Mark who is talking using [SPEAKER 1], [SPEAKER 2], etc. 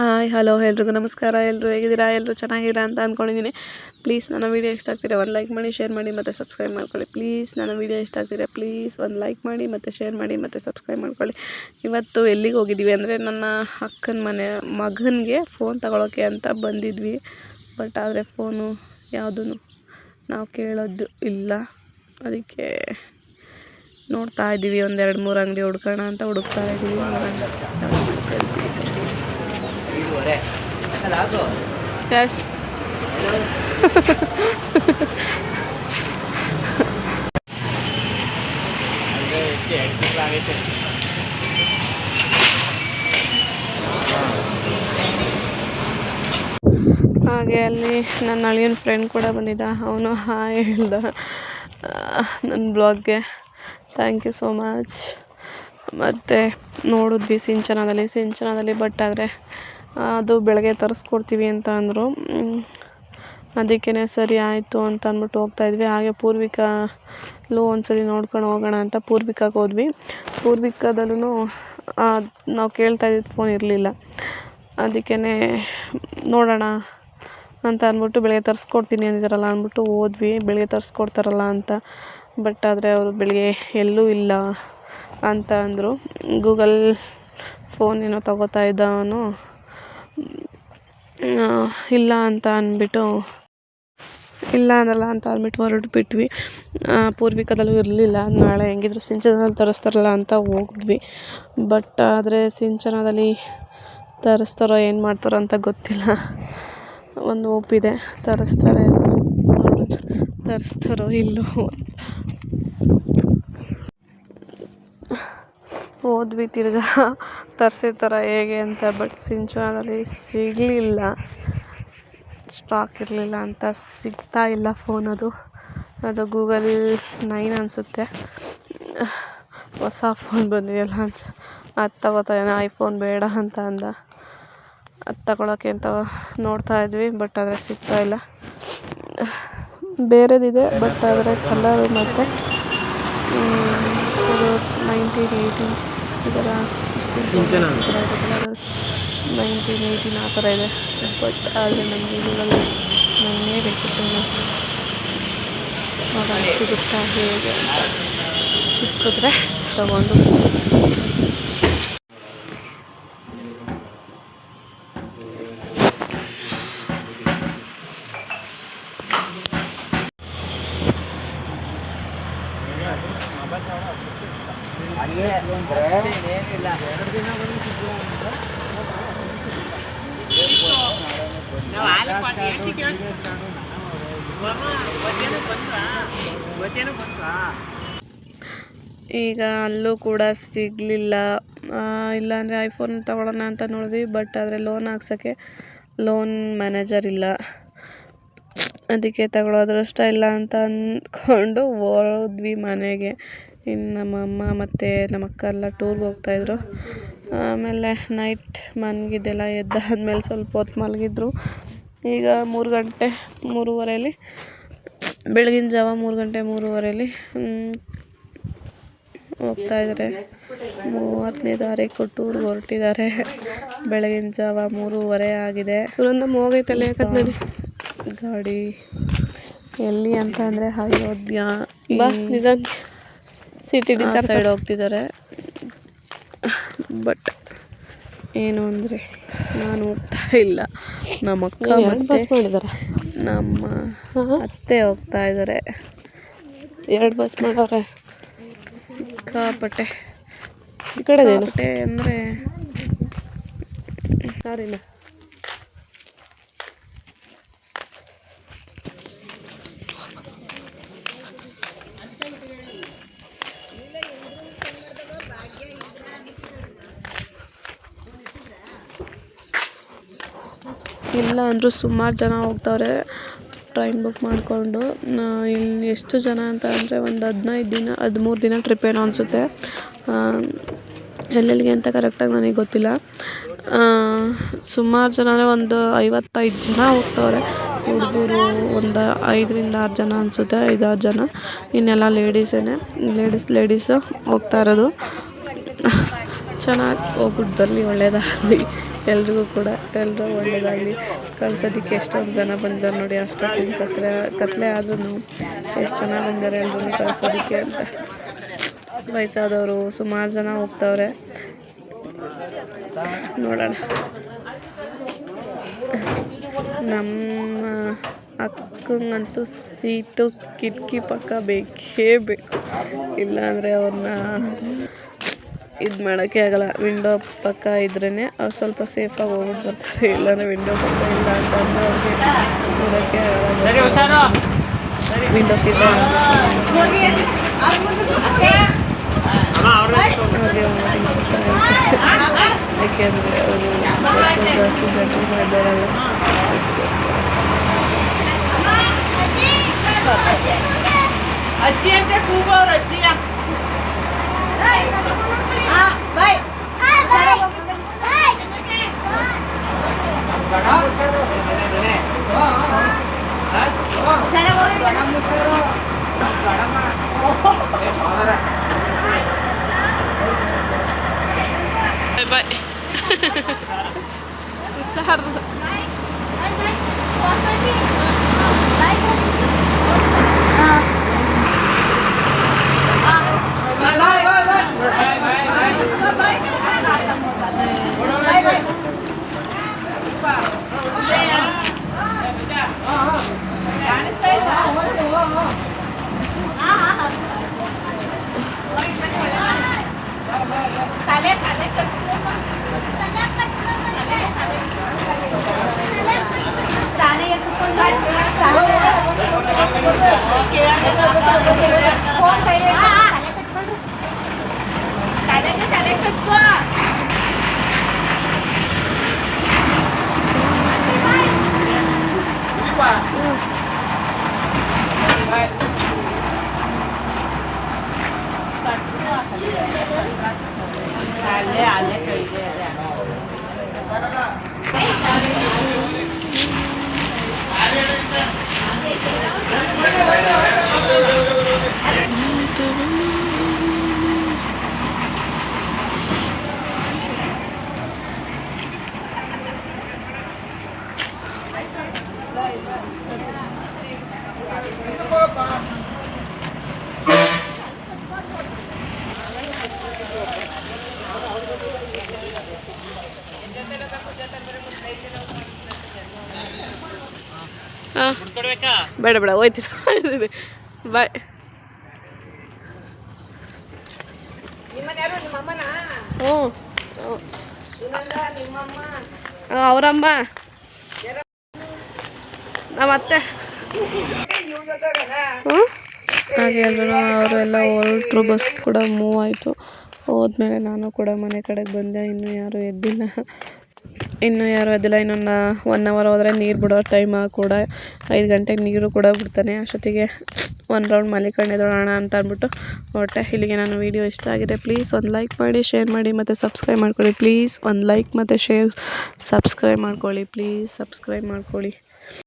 [SPEAKER 1] Hi, hello, ಎಲ್ರಿಗೂ ನಮಸ್ಕಾರ. ಎಲ್ಲರೂ ಹೇಗಿದ್ದೀರಾ? ಎಲ್ಲರೂ ಚೆನ್ನಾಗಿದ್ದೀರಾ ಅಂತ ಅಂದ್ಕೊಂಡಿದ್ದೀನಿ ಪ್ಲೀಸ್ ನನ್ನ ವೀಡಿಯೋ ಇಷ್ಟ ಆಗ್ತಿದೆ ಒಂದು ಲೈಕ್ ಮಾಡಿ, ಶೇರ್ ಮಾಡಿ ಮತ್ತು ಸಬ್ಸ್ಕ್ರೈಬ್ ಮಾಡ್ಕೊಳ್ಳಿ. ಪ್ಲೀಸ್ ನನ್ನ ವೀಡಿಯೋ ಇಷ್ಟ ಆಗ್ತಿದೆ ಪ್ಲೀಸ್ ಒಂದು ಲೈಕ್ ಮಾಡಿ ಮತ್ತು ಶೇರ್ ಮಾಡಿ ಮತ್ತು ಸಬ್ಸ್ಕ್ರೈಬ್ ಮಾಡ್ಕೊಳ್ಳಿ. ಇವತ್ತು ಎಲ್ಲಿಗೆ ಹೋಗಿದ್ದೀವಿ ಅಂದರೆ ನನ್ನ ಅಕ್ಕನ ಮನೆ, ಮಗನಿಗೆ ಫೋನ್ ತಗೊಳ್ಳೋಕೆ ಅಂತ ಬಂದಿದ್ವಿ. ಬಟ್ ಆದರೆ ಫೋನು ಯಾವುದೂ ನಾವು ಕೇಳೋದು ಇಲ್ಲ. ಅದಕ್ಕೆ ನೋಡ್ತಾ ಇದ್ದೀವಿ. ಒಂದೆರಡು ಮೂರು ಅಂಗಡಿ ಹುಡ್ಕೋಣ ಅಂತ ಹುಡುಕ್ತಾ ಇದ್ದೀವಿ. ಹಾಗೆ ಅಲ್ಲಿ ನನ್ನ ಅಳಿಯನ ಫ್ರೆಂಡ್ ಕೂಡ ಬಂದಿದ್ದ. ಅವನು ಹಾಯ್ ಹೇಳ್ದ. ನನ್ನ ಬ್ಲಾಗ್ಗೆ ಥ್ಯಾಂಕ್ ಯು ಸೋ ಮಚ್ ಮತ್ತು ನೋಡಿದ್ವಿ ಸಿಂಚನದಲ್ಲಿ. ಸಿಂಚನದಲ್ಲಿ ಬಟ್ ಆದರೆ ಅದು ಬೆಳಗ್ಗೆ ತರಿಸ್ಕೊಡ್ತೀವಿ ಅಂತ ಅಂದರು. ಅದಕ್ಕೇ ಸರಿ ಆಯಿತು ಅಂತ ಅಂದ್ಬಿಟ್ಟು ಹೋಗ್ತಾಯಿದ್ವಿ ಹಾಗೆ ಪೂರ್ವಿಕಲ್ಲೂ ಒಂದು ಸರಿ ನೋಡ್ಕೊಂಡು ಹೋಗೋಣ ಅಂತ ಪೂರ್ವಿಕಾಗೆ ಹೋದ್ವಿ. ಪೂರ್ವಿಕದಲ್ಲೂ ನಾವು ಕೇಳ್ತಾ ಇದ್ದಿದ್ದು ಫೋನ್ ಇರಲಿಲ್ಲ. ಅದಕ್ಕೇ ನೋಡೋಣ ಅಂತ ಅಂದ್ಬಿಟ್ಟು ಬೆಳಗ್ಗೆ ತರಿಸ್ಕೊಡ್ತೀನಿ ಅಂದಿದ್ದಾರಲ್ಲ ಅಂದ್ಬಿಟ್ಟು ಹೋದ್ವಿ. ಬೆಳಗ್ಗೆ ತರಿಸ್ಕೊಡ್ತಾರಲ್ಲ ಅಂತ. ಬಟ್ ಆದರೆ ಅವರು ಬೆಳಗ್ಗೆ ಎಲ್ಲೂ ಇಲ್ಲ ಅಂತ ಅಂದರು. ಗೂಗಲ್ ಫೋನ್ ಏನೋ ತಗೋತಾ ಇದ್ದ ಅವನು ಇಲ್ಲ ಅಂತ ಅಂದ್ಬಿಟ್ಟು, ಇಲ್ಲ ಅಂದಲ್ಲ ಅಂತ ಅಂದ್ಬಿಟ್ಟು ಹೊರಟ್ಬಿಟ್ವಿ ಪೂರ್ವಿಕದಲ್ಲೂ ಇರಲಿಲ್ಲ. ನಾಳೆ ಹೆಂಗಿದ್ರು ಸಿಂಚನದಲ್ಲಿ ತರಿಸ್ತಾರಲ್ಲ ಅಂತ ಹೋಗಿದ್ವಿ. ಬಟ್ ಆದರೆ ಸಿಂಚನದಲ್ಲಿ ತರಿಸ್ತಾರೋ ಏನು ಮಾಡ್ತಾರೋ ಅಂತ ಗೊತ್ತಿಲ್ಲ. ಒಂದು ಓಪಿದೆ ತರಿಸ್ತಾರೆ ಅಂತ ತರಿಸ್ತಾರೋ ಇಲ್ಲೋ ಹೋದ್ವಿ ತಿರ್ಗಾ. ತರಿಸಿರ್ತಾರ ಹೇಗೆ ಅಂತ ಬಟ್ ಸಿಂಚನದಲ್ಲಿ ಸಿಗಲಿಲ್ಲ. ಸ್ಟಾಕ್ ಇರಲಿಲ್ಲ ಅಂತ ಸಿಗ್ತಾ ಇಲ್ಲ ಫೋನ್ ಅದು. ಅದು ಗೂಗಲ್ ನೈನ್ ಅನಿಸುತ್ತೆ. ಹೊಸ ಫೋನ್ ಬಂದಿದೆಯಲ್ಲ ಅಂತ. ಅದು ತಗೋತಾ ಇದ್ದಾನೆ. ಐಫೋನ್ ಬೇಡ ಅಂತ ಅಂದ. ಅದು ತಗೊಳಕ್ಕೆ ಅಂತ ನೋಡ್ತಾ ಇದ್ವಿ ಬಟ್ ಆದರೆ ಸಿಗ್ತಾ ಇಲ್ಲ. ಬೇರೆದಿದೆ ಬಟ್ ಆದರೆ ಕಲರ್ ಮತ್ತು ಇದು ನೈನ್ಟೀನ್ ಏಯ್ಟೀನ್ ಈ ಥರ ನೈನ್ಟೀನ್ ಏಯ್ಟೀನ್ ಆ ಥರ ಇದೆ. ಬಟ್ ಆದರೆ ನಮಗೆ ಗೂಗಲ್ ನೈನೇ ಬೇಕಿತ್ತು ಸಿಗುತ್ತಾ ಹೇಗೆ ಸಿಕ್ಕಿದ್ರೆ ತಗೊಂಡು. ಈಗ ಅಲ್ಲೂ ಕೂಡ ಸಿಗಲಿಲ್ಲ. ಇಲ್ಲಾಂದರೆ ಐಫೋನ್ ತಗೊಳ್ಳೋಣ ಅಂತ ನೋಡಿದ್ವಿ ಬಟ್ ಆದರೆ ಲೋನ್ ಹಾಕ್ಸೋಕ್ಕೆ ಲೋನ್ ಮ್ಯಾನೇಜರ್ ಇಲ್ಲ. ಅದಕ್ಕೆ ತಗೊಳ್ಳೋದ್ರಷ್ಟ ಇಲ್ಲ ಅಂತ ಅಂದ್ಕೊಂಡು ಹೋದ್ವಿ ಮನೆಗೆ. ಇನ್ನು ನಮ್ಮ ಅಮ್ಮ ಮತ್ತು ನಮ್ಮ ಅಕ್ಕ ಎಲ್ಲ ಟೂರ್ಗೆ ಹೋಗ್ತಾಯಿದ್ರು ಆಮೇಲೆ ನೈಟ್ ಮನ್ಗಿದ್ದೆಲ್ಲ ಎದ್ದಾದ್ಮೇಲೆ ಸ್ವಲ್ಪ ಹೊತ್ತು ಮಲಗಿದ್ರು. ಈಗ ಮೂರು ಗಂಟೆ ಮೂರುವರೆಯಲ್ಲಿ ಬೆಳಗಿನ ಜಾವ ಮೂರು ಗಂಟೆ ಮೂರುವರೆಯಲ್ಲಿ ಹೋಗ್ತಾ ಇದ್ದಾರೆ ಮೂವತ್ತನೇ ತಾರೀಕು ಟೂರ್ಗೆ ಹೊರಟಿದ್ದಾರೆ. ಬೆಳಗಿನ ಜಾವ ಮೂರುವರೆ ಆಗಿದೆ. ಸುರಂದಮ್ಮ ಹೋಗೈತಲ್ಲ ಯಾಕಂತ ನೋಡಿ ಗಾಡಿ ಎಲ್ಲಿ ಅಂತ ಅಂದರೆ ಅಯೋಧ್ಯ ಬಾ ನಿಧಾನ ಸಿಟಿ ಸೈಡ್ ಹೋಗ್ತಿದ್ದಾರೆ ಬಟ್ ಏನು ಅಂದರೆ ನಾನು ಹೋಗ್ತಾ ಇಲ್ಲ. ನಮ್ಮ ಅಕ್ಕ ಬಸ್ ಮಾಡಿದ್ದಾರೆ ನಮ್ಮ ಅತ್ತೆ ಹೋಗ್ತಾ ಇದ್ದಾರೆ ಎರಡು ಬಸ್ ಮಾಡವ್ರೆ ಸಿಕ್ಕಾಪಟ್ಟೆ. ಈ ಕಡೆ ಅಂದರೆ ಯಾರಿಲ್ಲ ಇಲ್ಲ ಅಂದರೂ ಸುಮಾರು ಜನ ಹೋಗ್ತವ್ರೆ ಟ್ರೈನ್ ಬುಕ್ ಮಾಡಿಕೊಂಡು. ಇಲ್ಲಿ ಎಷ್ಟು ಜನ ಅಂತ ಅಂದರೆ ಒಂದು ಹದಿನೈದು ದಿನ, ಹದಿಮೂರು ದಿನ ಟ್ರಿಪ್ ಏನೋ ಅನಿಸುತ್ತೆ. ಎಲ್ಲೆಲ್ಲಿಗೆ ಅಂತ ಕರೆಕ್ಟಾಗಿ ನನಗೆ ಗೊತ್ತಿಲ್ಲ. ಸುಮಾರು ಜನ ಅಂದರೆ ಒಂದು ಐವತ್ತೈದು ಜನ ಹೋಗ್ತವ್ರೆ. ಹುಡುಗರು ಒಂದು ಐದರಿಂದ ಆರು ಜನ ಅನಿಸುತ್ತೆ ಐದಾರು ಜನ. ಇನ್ನೆಲ್ಲ ಲೇಡೀಸೇ ಲೇಡೀಸ್ ಲೇಡೀಸು ಹೋಗ್ತಾ ಇರೋದು. ಚೆನ್ನಾಗಿ ಹೋಗ್ಬಿಟ್ಟು ಬರಲಿ ಒಳ್ಳೆಯದಾಗಲಿ ಎಲ್ರಿಗೂ ಕೂಡ ಎಲ್ಲರೂ ಒಳ್ಳೆಯದಾಗಲಿ ಕಳ್ಸೋದಕ್ಕೆ ಎಷ್ಟೊಂದು ಜನ ಬಂದಿದ್ದಾರೆ ನೋಡಿ, ಅಷ್ಟೊತ್ತಿನ ಕತ್ಲೆ ಕತ್ತಲೆ ಆದ್ರೂ ಎಷ್ಟು ಜನ ಬಂದಿದ್ದಾರೆ ಎಲ್ರೂ ಕಳ್ಸೋದಕ್ಕೆ ಅಂತ. ವಯಸ್ಸಾದವರು, ಸುಮಾರು ಜನ ಹೋಗ್ತವ್ರೆ. ನೋಡೋಣ. ನಮ್ಮ ಅಕ್ಕಂಗಂತೂ ಸೀಟು ಕಿಟಕಿ ಪಕ್ಕ ಬೇಕೇ ಬೇಕು. ಇಲ್ಲಾಂದರೆ ಅವ್ರನ್ನ ಇದು ಮಾಡೋಕ್ಕೆ ಆಗಲ್ಲ. ವಿಂಡೋ ಪಕ್ಕ ಇದ್ರೇ ಅವ್ರು ಸ್ವಲ್ಪ ಸೇಫಾಗಿ ಹೋಗ್ಬಿಟ್ಟು ಬರ್ತಾರೆ. ಇಲ್ಲಾಂದ್ರೆ ವಿಂಡೋ ಪಕ್ಕ ಇಲ್ಲ ಅಂತಂದರೆ ಅವ್ರಿಗೆ ನೋಡೋಕ್ಕೆ ಆಗಲ್ಲ ವಿಂಡೋ ಸೀಟ್ ಯಾಕೆಂದರೆ ಅವರು ಜಾಸ್ತಿ ಜನ ಮಾಡಿದಾರಲ್ಲ
[SPEAKER 2] ಅಜ್ಜಿ ಅಂತ ಕೂಗೋರು ಅಜ್ಜಿಯ.
[SPEAKER 1] ಬಾಯ್ ಬಾಯ್ ಹುಷಾರು
[SPEAKER 2] ತಲೆಗೆ ತಲೆ ಕಟ್ಕೋ ಅಲ್ಲೇ ಅಲ್ಲೇ ಕೈಗೆ ಅದೇ
[SPEAKER 1] ಹಾಂ ಬೇಡ ಬೇಡ ಹೋಯ್ತೀನಿ ಬಾಯ್ ಹ್ಞೂ. ಅವರಮ್ಮ. ನಮ್ಮ ಅತ್ತೆ ಹ್ಞೂ. ಹಾಗೆ ಅವರೆಲ್ಲ ಹೊರಟ್ರು, ಬಸ್ ಕೂಡ ಮೂವ್ ಆಯಿತು. ಹೋದ್ಮೇಲೆ ನಾನು ಕೂಡ ಮನೆ ಕಡೆಗೆ ಬಂದೆ, ಇನ್ನೂ ಯಾರೂ ಎದ್ದಿಲ್ಲ. ಇನ್ನೂ ಯಾರೂ ಅದಿಲ್ಲ, ಇನ್ನೊಂದು ಒನ್ ಅವರ್ ಹೋದರೆ ನೀರು ಬಿಡೋ ಟೈಮ್ ಕೂಡ ಐದು ಗಂಟೆಗೆ ನೀರು ಕೂಡ ಬಿಡ್ತಾನೆ. ಅಷ್ಟೊತ್ತಿಗೆ ಒಂದು ರೌಂಡ್ ಮಲಿಕೊಂಡು ಎದ್ದೋಳೋಣ ಅಂತ ಅಂದ್ಬಿಟ್ಟು ಹೊರಟೆ. ಇಲ್ಲಿಗೆ ನಾನು ವೀಡಿಯೋ ಇಷ್ಟ ಆಗಿದೆ. ಪ್ಲೀಸ್ ಒಂದು ಲೈಕ್ ಮಾಡಿ ಶೇರ್ ಮಾಡಿ ಮತ್ತು ಸಬ್ಸ್ಕ್ರೈಬ್ ಮಾಡ್ಕೊಳ್ಳಿ. ಪ್ಲೀಸ್ ಒಂದು ಲೈಕ್ ಮತ್ತು ಶೇರ್ ಸಬ್ಸ್ಕ್ರೈಬ್ ಮಾಡ್ಕೊಳ್ಳಿ. ಪ್ಲೀಸ್ ಸಬ್ಸ್ಕ್ರೈಬ್ ಮಾಡ್ಕೊಳ್ಳಿ.